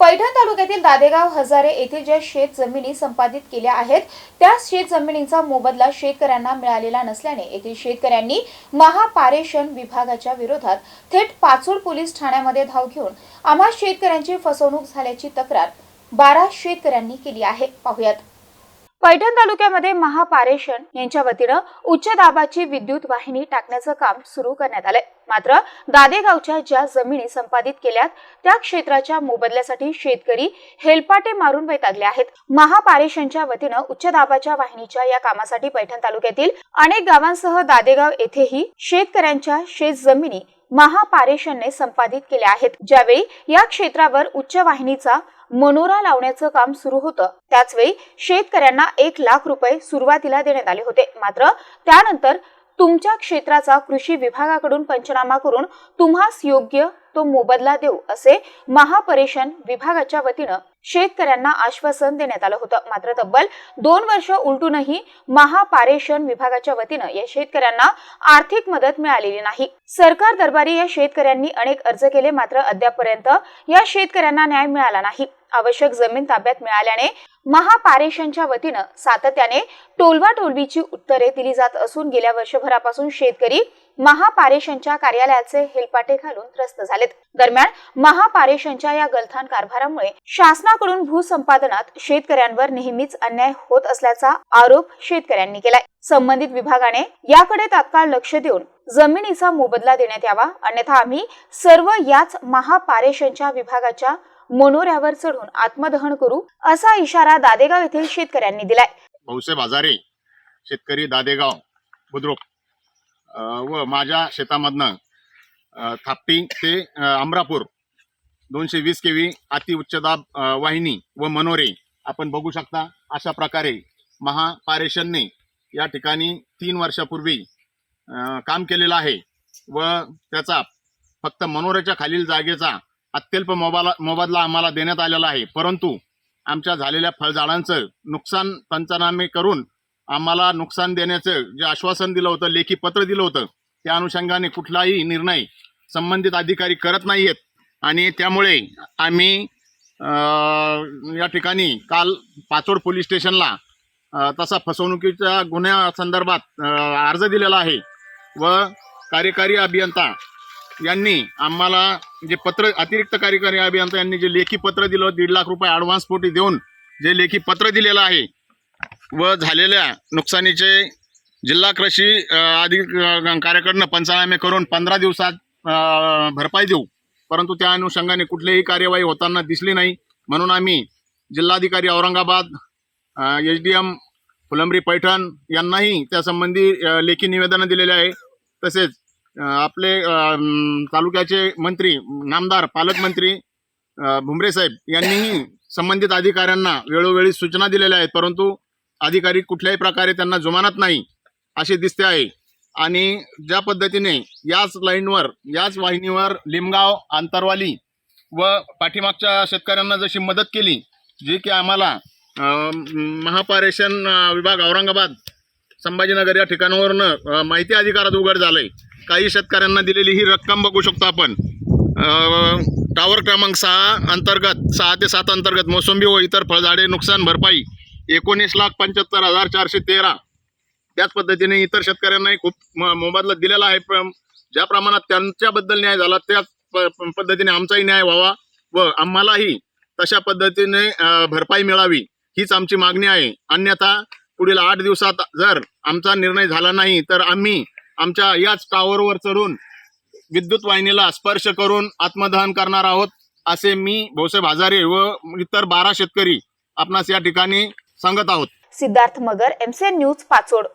पैठण तालुक्यातील दादेगाव हजारे येथील ज्या शेत जमिनी संपादित केल्या आहेत त्या शेत जमिनींचा मोबदला शेतकऱ्यांना मिळालेला नसल्याने येथील शेतकऱ्यांनी महापारेषण विभागाच्या विरोधात थेट पाचोड पोलीस ठाण्यामध्ये धाव घेऊन आम्हा शेतकऱ्यांची फसवणूक झाल्याची तक्रार बारा शेतकऱ्यांनी केली आहे. पाहुयात. पैठण तालुक्यामध्ये महापारेषण यांच्या वतीनं उच्च दाबाची विद्युत वाहिनी टाकण्याचं काम सुरू करण्यात आलंय. मात्र दादेगावच्या ज्या जमिनी संपादित केल्यात त्या क्षेत्राच्या मोबदल्यासाठी शेतकरी हेलपाटे मारून वैतागले आहेत. महापारेषणच्या वतीनं उच्च दाबाच्या वाहिनीच्या या कामासाठी पैठण तालुक्यातील अनेक गावांसह दादेगाव येथेही शेतकऱ्यांच्या शेत जमिनी महापारेषणने संपादित केल्या आहेत. ज्यावेळी या क्षेत्रावर उच्च वाहिनीचा मनोरा लावण्याचं काम सुरू होतं. त्याचवेळी शेतकऱ्यांना एक लाख रुपये सुरुवातीला देण्यात आले होते. मात्र त्यानंतर तुमच्या क्षेत्राचा कृषी विभागाकडून पंचनामा करून तुम्हास योग्य तो मोबदला देऊ असे महापरेषण विभागाच्या वतीनं शेतकऱ्यांना आश्वासन देण्यात आलं होतं. मात्र तब्बल दोन वर्ष उलटूनही महापारेषण विभागाच्या वतीनं या शेतकऱ्यांना आर्थिक मदत मिळालेली नाही. सरकार दरबारी या शेतकऱ्यांनी अनेक अर्ज केले मात्र अद्यापपर्यंत या शेतकऱ्यांना न्याय मिळाला नाही. आवश्यक जमीन ताब्यात मिळाल्याने महापारेषणच्या वतीनं सातत्याने टोलवा टोलवीची उत्तरे दिली जात असून गेल्या वर्षभरापासून शेतकरी महापारेषणच्या कार्यालयाचे हेलपाटे घालून त्रस्त झालेत. दरम्यान महापारेषणच्या या गलथान कारभारामुळे शासनाकडून भूसंपादनात शेतकऱ्यांवर नेहमीच अन्याय होत असल्याचा आरोप शेतकऱ्यांनी केलाय. संबंधित विभागाने याकडे तात्काळ लक्ष देऊन जमिनीचा मोबदला देण्यात यावा अन्यथा आम्ही सर्व याच महापारेषणच्या विभागाच्या मनोऱ्यावर चढून आत्मदहन करू असा इशारा दादेगाव येथील शेतकऱ्यांनी दिलाय. भाऊसाहेब हजारे शेतकरी दादेगाव बुद्रुक. व माझ्या शेतामधनं अ, थापटी ते अमरापूर दोनशे वीस के व्ही अति उच्चदाब वाहिनी व मनोरे आपण बघू शकता. अशा प्रकारे महापारेषणने या ठिकाणी तीन वर्षापूर्वी काम केलेलं आहे व त्याचा फक्त मनोरेच्या खालील जागेचा अत्यल्प मोबाला मोबदला आम्हाला देण्यात आलेला आहे. परंतु आमच्या झालेल्या फळझाडांचं नुकसान पंचनामे करून आम्हाला नुकसान देण्याचं जे आश्वासन दिलं होतं लेखी पत्र दिलं होतं त्या अनुषंगाने कुठलाही निर्णय संबंधित अधिकारी करत नाही आहेत आणि त्यामुळे आम्ही या ठिकाणी काल पाचोड पोलीस स्टेशनला तसा फसवणुकीच्या गुन्ह्या संदर्भात अर्ज दिलेला आहे व कार्यकारी अभियंता यांनी आम्हाला जे पत्र अतिरिक्त कार्यकारी अभियंता यांनी जे लेखी पत्र दिलं दीड लाख रुपये ॲडव्हान्स पोटी देऊन जे लेखी पत्र दिलेलं आहे व झालेल्या नुकसानीचे जिल्हा कृषी अ, अधिकाऱ्याकडनं पंचनामे करून पंधरा दिवसात भरपाई देऊ. परंतु त्या अनुषंगाने कुठलीही कार्यवाही होताना दिसली नाही. म्हणून आम्ही जिल्हाधिकारी Aurangabad H D M Phulambri Paithan यांनाही त्यासंबंधी लेखी निवेदनं दिलेले आहे. तसेच आपले तालुक्याचे मंत्री नामदार पालकमंत्री भुमरे साहेब यांनीही संबंधित अधिकाऱ्यांना वेळोवेळी सूचना दिलेल्या आहेत. परंतु अधिकारी कुठल्याही प्रकारे त्यांना जुमानत नाही असे दिसते आहे. आणि ज्या पद्धतीने याच लाईनवर याच वाहिनीवर लिमगाव आंतरवाली व पाठीमागच्या शेतकऱ्यांना जशी मदत केली जी की आम्हाला महापारेषण विभाग औरंगाबाद संभाजीनगर या ठिकाणावरनं माहिती अधिकारात उघड झालं आहे काही शेतकऱ्यांना दिलेली ही रक्कम बघू शकतो आपण. टावर क्रमांक सहा अंतर्गत सहा ते सात अंतर्गत मोसंबी व इतर फळझाडे नुकसान भरपाई एकोणीस लाख पंच्याहत्तर हजार चारशे तेरा. त्याच पद्धतीने इतर शेतकऱ्यांनाही खूप मोबदला दिलेला आहे. ज्या प्रमाणात त्यांच्याबद्दल न्याय झाला त्याच प- पद्धतीने आमचाही न्याय व्हावा व आम्हालाही तशा पद्धतीने भरपाई मिळावी हीच आमची मागणी आहे. अन्यथा पुढील आठ दिवसात जर आमचा निर्णय झाला नाही तर आम्ही आमच्या याच टावरवर चढून विद्युत वाहिनीला स्पर्श करून आत्मदहन करणार आहोत असे मी भाऊसाहेब हजारे व इतर बारा शेतकरी आपणास या ठिकाणी सांगत आहोत. Siddharth Magar MCN news Pachod.